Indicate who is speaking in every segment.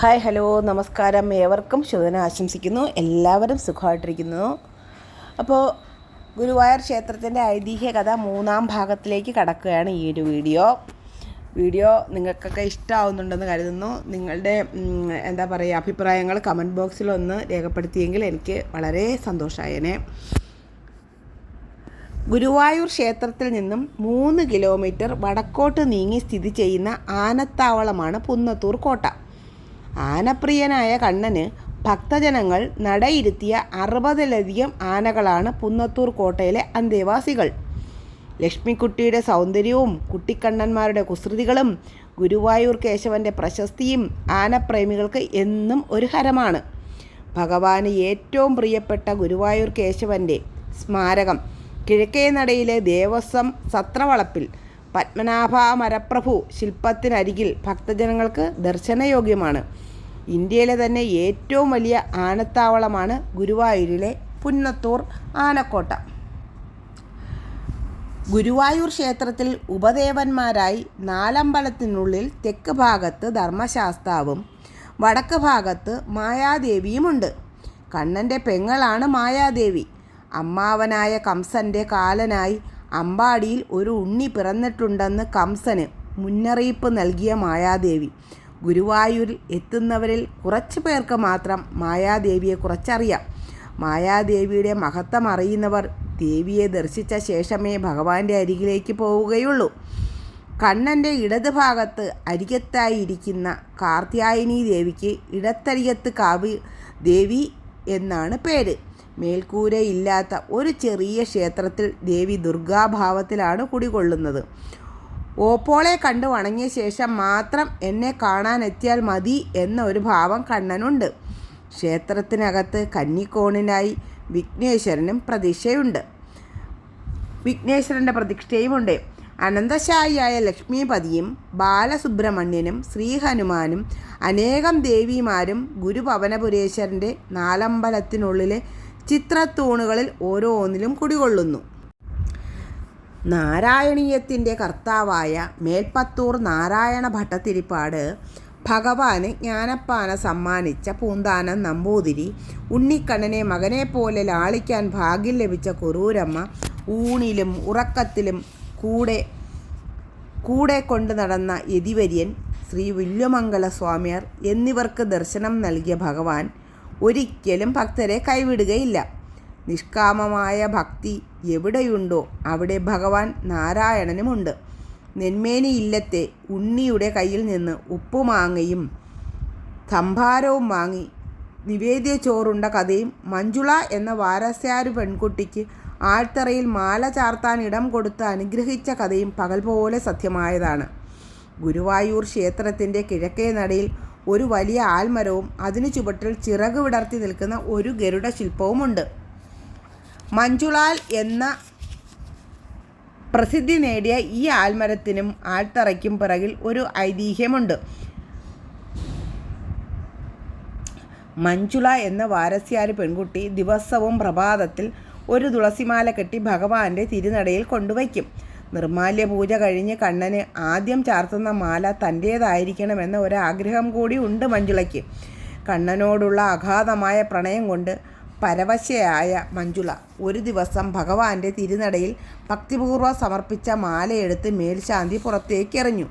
Speaker 1: Hi hello നമസ്കാരം. ഏവർക്കും ശുഭന ആശംസിക്കുന്നു. എല്ലാവരും സുഖമായിട്ടിരിക്കുന്നു. അപ്പോൾ ഗുരുവായൂർ ക്ഷേത്രത്തിന്റെ ഐതിഹ്യ കഥ മൂന്നാം ഭാഗത്തിലേക്ക് കടക്കുകയാണ് ഈ ഒരു വീഡിയോ. വീഡിയോ നിങ്ങൾക്കൊക്കെ ഇഷ്ടമാവുന്നുണ്ടെന്ന് കരുതുന്നു. നിങ്ങളുടെ എന്താ പറയുക അഭിപ്രായങ്ങൾ കമന്റ് ബോക്സിലൊന്ന് രേഖപ്പെടുത്തിയെങ്കിൽ എനിക്ക് വളരെ സന്തോഷമായേനെ ഗുരുവായൂർ ക്ഷേത്രത്തിൽ നിന്നും മൂന്ന് കിലോമീറ്റർ വടക്കോട്ട് നീങ്ങി സ്ഥിതി ചെയ്യുന്ന ആനത്താവളമാണ് പുന്നത്തൂർ കോട്ട. ആനപ്രിയനായ കണ്ണന് ഭക്തജനങ്ങൾ നടയിരുത്തിയ അറുപതിലധികം ആനകളാണ് പുന്നത്തൂർ കോട്ടയിലെ അന്തേവാസികൾ. ലക്ഷ്മിക്കുട്ടിയുടെ സൗന്ദര്യവും കുട്ടിക്കണ്ണന്മാരുടെ കുസൃതികളും ഗുരുവായൂർ കേശവന്റെ പ്രശസ്തിയും ആനപ്രേമികൾക്ക് എന്നും ഒരു ഹരമാണ്. ഭഗവാന് ഏറ്റവും പ്രിയപ്പെട്ട ഗുരുവായൂർ കേശവന്റെ സ്മാരകം കിഴക്കേ നടയിലെ ദേവസ്വം സത്രവളപ്പിൽ പത്മനാഭ മരപ്രഭു ശില്പത്തിനരികിൽ ഭക്തജനങ്ങൾക്ക് ദർശനയോഗ്യമാണ്. ഇന്ത്യയിലെ തന്നെ ഏറ്റവും വലിയ ആനത്താവളമാണ് ഗുരുവായൂരിലെ പുന്നത്തൂർ ആനക്കോട്ട. ഗുരുവായൂർ ക്ഷേത്രത്തിൽ ഉപദേവന്മാരായി നാലമ്പലത്തിനുള്ളിൽ തെക്ക് ഭാഗത്ത് ധർമ്മശാസ്താവും വടക്ക് ഭാഗത്ത് മായാദേവിയുമുണ്ട്. കണ്ണന്റെ പെങ്ങളാണ് മായാദേവി. അമ്മാവനായ കംസന്റെ കാലനായി അമ്പാടിയിൽ ഒരു ഉണ്ണി പിറന്നിട്ടുണ്ടെന്ന് കംസന് മുന്നറിയിപ്പ് നൽകിയ മായാദേവി. ഗുരുവായൂരിൽ എത്തുന്നവരിൽ കുറച്ച് പേർക്ക് മാത്രം മായാദേവിയെ കുറച്ചറിയാം. മായാദേവിയുടെ മഹത്വം അറിയുന്നവർ ദേവിയെ ദർശിച്ച ശേഷമേ ഭഗവാന്റെ അരികിലേക്ക് പോവുകയുള്ളൂ. കണ്ണന്റെ ഇടത് ഭാഗത്ത് അരികത്തായി ഇരിക്കുന്ന കാർത്യായനി ദേവിക്ക് ഇടത്തരികത്ത് കാവി ദേവി എന്നാണ് പേര്. മേൽക്കൂരയില്ലാത്ത ഒരു ചെറിയ ക്ഷേത്രത്തിൽ ദേവി ദുർഗാഭാവത്തിലാണ് കുടികൊള്ളുന്നത്. ഓപ്പോളെ കണ്ടു വണങ്ങിയ ശേഷം മാത്രം എന്നെ കാണാനെത്തിയാൽ മതി എന്ന ഒരു ഭാവം കണ്ണനുണ്ട്. ക്ഷേത്രത്തിനകത്ത് കന്നിക്കോണിനായി വിഘ്നേശ്വരനും പ്രതീക്ഷയുണ്ട് വിഘ്നേശ്വരന്റെ പ്രതിഷ്ഠയുമുണ്ട്. അനന്തശായിയായ ലക്ഷ്മിപതിയും ബാലസുബ്രഹ്മണ്യനും ശ്രീഹനുമാനും അനേകം ദേവിമാരും ഗുരുപവനപുരേശ്വരന്റെ നാലമ്പലത്തിനുള്ളിലെ ചിത്രത്തൂണുകളിൽ ഓരോന്നിലും കുടികൊള്ളുന്നു. നാരായണീയത്തിന്റെ കർത്താവായ മേൽപ്പത്തൂർ നാരായണ ഭട്ടത്തിരിപ്പാട് ഭഗവാന് ജ്ഞാനപ്പാന സമ്മാനിച്ച പൂന്താനം നമ്പൂതിരി ഉണ്ണിക്കണ്ണനെ പോലെ ലാളിക്കാൻ ഭാഗ്യം ലഭിച്ച കുറൂരമ്മ ഊണിലും ഉറക്കത്തിലും കൂടെ കൂടെ കൊണ്ടു നടന്ന യതിവര്യൻ ശ്രീ വില്യമംഗല സ്വാമിയാർ എന്നിവർക്ക് ദർശനം നൽകിയ ഭഗവാൻ ഒരിക്കലും ഭക്തരെ കൈവിടുകയില്ല. നിഷ്കാമമായ ഭക്തി എവിടെയുണ്ടോ അവിടെ ഭഗവാൻ നാരായണനുമുണ്ട്. നെന്മേനി ഇല്ലത്തെ ഉണ്ണിയുടെ കയ്യിൽ നിന്ന് ഉപ്പുമാങ്ങയും സംഭാരവും വാങ്ങി നിവേദ്യ ചോറുണ്ട കഥയും മഞ്ജുള എന്ന വാരസ്യാരു പെൺകുട്ടിക്ക് ആഴ്ത്തറയിൽ മാല ചാർത്താൻ ഇടം കൊടുത്ത് അനുഗ്രഹിച്ച കഥയും പകൽ പോലെ സത്യമായതാണ്. ഗുരുവായൂർ ക്ഷേത്രത്തിന്റെ കിഴക്കേ നടയിൽ ഒരു വലിയ ആൽമരവും അതിനു ചുവട്ടിൽ ചിറക് വിടർത്തി നിൽക്കുന്ന ഒരു ഗരുഡ ശില്പവുമുണ്ട് മഞ്ജുളാൽ എന്ന പ്രസിദ്ധി നേടിയ ഈ ആൽമരത്തിനും ആൽത്തറയ്ക്കും പിറകിൽ ഒരു ഐതിഹ്യമുണ്ട്. മഞ്ജുള എന്ന വാരസ്യാരി പെൺകുട്ടി ദിവസവും പ്രഭാതത്തിൽ ഒരു തുളസിമാല കെട്ടി ഭഗവാന്റെ തിരുനടയിൽ കൊണ്ടുവയ്ക്കും. നിർമാല്യ പൂജ കഴിഞ്ഞ് കണ്ണന് ആദ്യം ചാർത്തുന്ന മാല തന്റേതായിരിക്കണമെന്ന ഒരാഗ്രഹം കൂടി ഉണ്ട് മഞ്ജുളയ്ക്ക്. കണ്ണനോടുള്ള അഗാധമായ പ്രണയം കൊണ്ട് പരവശയായ മഞ്ജുള ഒരു ദിവസം ഭഗവാന്റെ തിരുനടയിൽ ഭക്തിപൂർവം സമർപ്പിച്ച മാലയെടുത്ത് മേൽശാന്തി പുറത്തേക്ക് എറിഞ്ഞു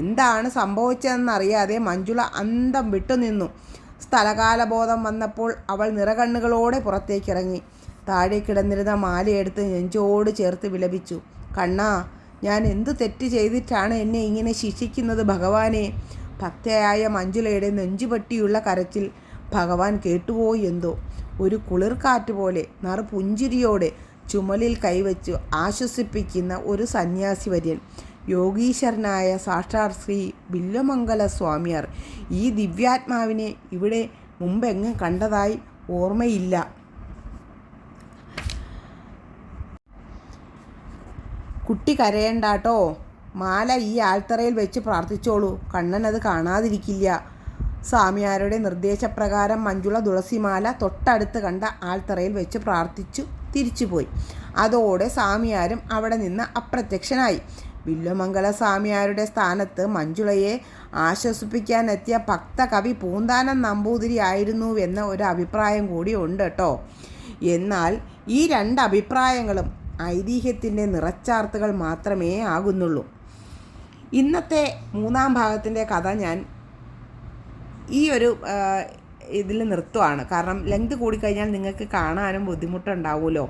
Speaker 1: എന്താണ് സംഭവിച്ചതെന്നറിയാതെ മഞ്ജുള അന്തം വിട്ടുനിന്നു. സ്ഥലകാലബോധം വന്നപ്പോൾ അവൾ നിറകണ്ണുകളോടെ പുറത്തേക്കിറങ്ങി. താഴെ കിടന്നിരുന്ന മാലയെടുത്ത് നെഞ്ചോട് ചേർത്ത് വിലപിച്ചു. കണ്ണാ ഞാൻ എന്ത് തെറ്റ് ചെയ്തിട്ടാണ് എന്നെ ഇങ്ങനെ ശിക്ഷിക്കുന്നത് ഭഗവാനെ? ഭക്തയായ മഞ്ജുളയുടെ നെഞ്ചുപട്ടിയുള്ള കരച്ചിൽ ഭഗവാൻ കേട്ടുവോ എന്തോ. ഒരു കുളിർക്കാറ്റ് പോലെ നറു നറുപുഞ്ചിരിയോടെ ചുമലിൽ കൈവച്ചു ആശ്വസിപ്പിക്കുന്ന ഒരു സന്യാസി വര്യൻ യോഗീശ്വരനായ സാക്ഷാർ ശ്രീ ബില്ലമംഗല സ്വാമിയാർ. ഈ ദിവ്യാത്മാവിനെ ഇവിടെ മുമ്പെങ്ങും കണ്ടതായി ഓർമ്മയില്ല. കുട്ടി കരയണ്ടാട്ടോ. മാല ഈ ആൽത്തറയിൽ വെച്ച് പ്രാർത്ഥിച്ചോളൂ. കണ്ണൻ അത് കാണാതിരിക്കില്ല. സ്വാമിയാരുടെ നിർദ്ദേശപ്രകാരം മഞ്ജുള തുളസിമാല തൊട്ടടുത്ത് കണ്ട ആൽത്തറയിൽ വെച്ച് പ്രാർത്ഥിച്ചു തിരിച്ചുപോയി. അതോടെ സ്വാമിയാരും അവിടെ നിന്ന് അപ്രത്യക്ഷനായി. വില്ലുമംഗല സ്വാമിയാരുടെ സ്ഥാനത്ത് മഞ്ജുളയെ ആശ്വസിപ്പിക്കാനെത്തിയ ഭക്ത കവി പൂന്താനം നമ്പൂതിരി ആയിരുന്നുവെന്ന ഒരു അഭിപ്രായം കൂടി ഉണ്ട് കേട്ടോ എന്നാൽ ഈ രണ്ട് അഭിപ്രായങ്ങളും ഐതിഹ്യത്തിന്റെ നിറച്ചാർത്തുകൾ മാത്രമേ ആകുന്നുള്ളൂ. ഇന്നത്തെ മൂന്നാം ഭാഗത്തിന്റെ കഥ ഞാൻ ഈ ഒരു ഇതിൽ നിർത്തുവാണ്. കാരണം ലെങ്ത് കൂടിക്കഴിഞ്ഞാൽ നിങ്ങൾക്ക് കാണാനും ബുദ്ധിമുട്ടുണ്ടാവുമല്ലോ.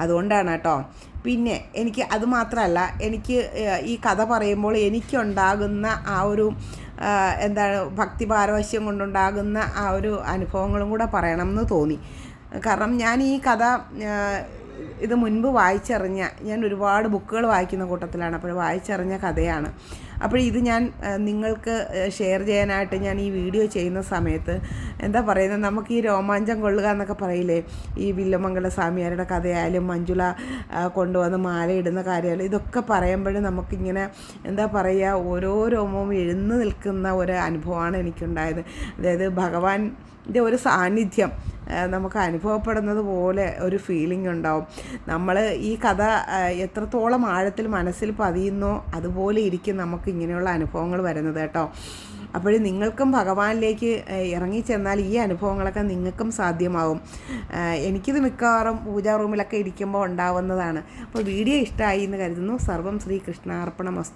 Speaker 1: അതുകൊണ്ടാണ് കേട്ടോ. പിന്നെ എനിക്ക് അത് മാത്രമല്ല എനിക്ക് ഈ കഥ പറയുമ്പോൾ എനിക്കുണ്ടാകുന്ന ആ ഒരു എന്താണ് ഭക്തി പാരവശ്യം കൊണ്ടുണ്ടാകുന്ന ആ ഒരു അനുഭവങ്ങളും കൂടെ പറയണം എന്ന് തോന്നി. കാരണം ഞാൻ ഈ കഥ ഇത് മുൻപ് വായിച്ചറിഞ്ഞ ഞാൻ ഒരുപാട് ബുക്കുകൾ വായിക്കുന്ന കൂട്ടത്തിലാണ്. അപ്പോൾ വായിച്ചറിഞ്ഞ കഥയാണ്. അപ്പോൾ ഇത് ഞാൻ നിങ്ങൾക്ക് ഷെയർ ചെയ്യാനായിട്ട് ഞാൻ ഈ വീഡിയോ ചെയ്യുന്ന സമയത്ത് എന്താ പറയുന്നത്? നമുക്ക് ഈ രോമാഞ്ചം കൊള്ളുക എന്നൊക്കെ പറയില്ലേ? ഈ വില്ലമംഗല സ്വാമിയാരുടെ കഥയായാലും മഞ്ജുള കൊണ്ടുവന്ന് മാലയിടുന്ന കാര്യമായാലും ഇതൊക്കെ പറയുമ്പോഴും നമുക്കിങ്ങനെ എന്താ പറയുക ഓരോ രോമവും എഴുന്നു നിൽക്കുന്ന ഒരു അനുഭവമാണ് എനിക്കുണ്ടായത്. അതായത് ഭഗവാന്റെ ഒരു സാന്നിധ്യം നമുക്ക് അനുഭവപ്പെടുന്നത് പോലെ ഒരു ഫീലിംഗ് ഉണ്ടാവും. നമ്മൾ ഈ കഥ എത്രത്തോളം ആഴത്തിൽ മനസ്സിൽ പതിയുന്നോ അതുപോലെ ഇരിക്കും നമുക്ക് ഇങ്ങനെയുള്ള അനുഭവങ്ങൾ വരുന്നത് കേട്ടോ. അപ്പോൾ നിങ്ങൾക്കും ഭഗവാനിലേക്ക് ഇറങ്ങിച്ചെന്നാൽ ഈ അനുഭവങ്ങളൊക്കെ നിങ്ങൾക്കും സാധ്യമാവും. എനിക്കിത് മിക്കവാറും പൂജാ റൂമിലൊക്കെ ഇരിക്കുമ്പോൾ ഉണ്ടാവുന്നതാണ്. അപ്പോൾ വീഡിയോ ഇഷ്ടമായി എന്ന് കരുതുന്നു. സർവം ശ്രീ കൃഷ്ണാർപ്പണമസ്തു